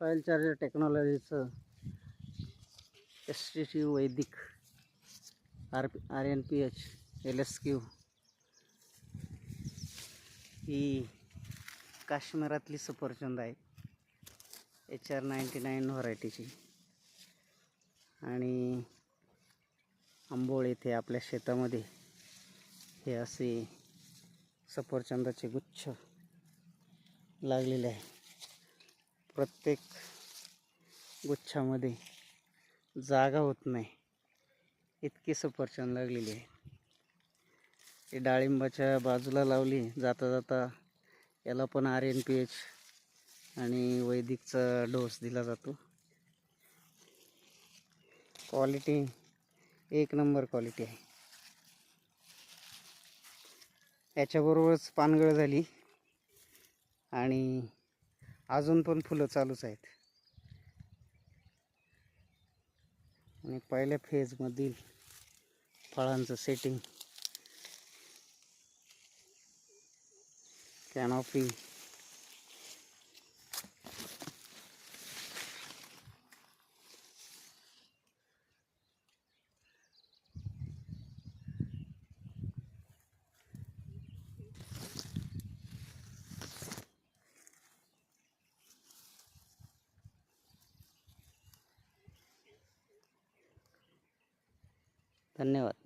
Soil charger टेक्नॉलॉजीचं S T T वैदिक R P R N P H L S Q ही काश्मीरातली सफरचंद आहे. एच आर नाईंटी नाईन व्हरायटीची आणि आंबोळ येथे आपल्या शेतामध्ये हे असे सफरचंदाचे गुच्छ लागलेले आहे. प्रत्येक गुच्छामध्ये जागा होत नाही. इतकी सफरचंद लागलेली आहे. हे डाळिंबाच्या बाजूला लावली जाता जाता याला पण आर एन पी एच आणि वैदिकचा डोस दिला जातो. क्वालिटी एक नंबर क्वालिटी आहे. याच्याबरोबरच पानगळ झाली आणि अजून पण फुलं चालूच आहेत. आणि पहिल्या फेजमधील फळांचं सेटिंग कॅनॉपी धन्यवाद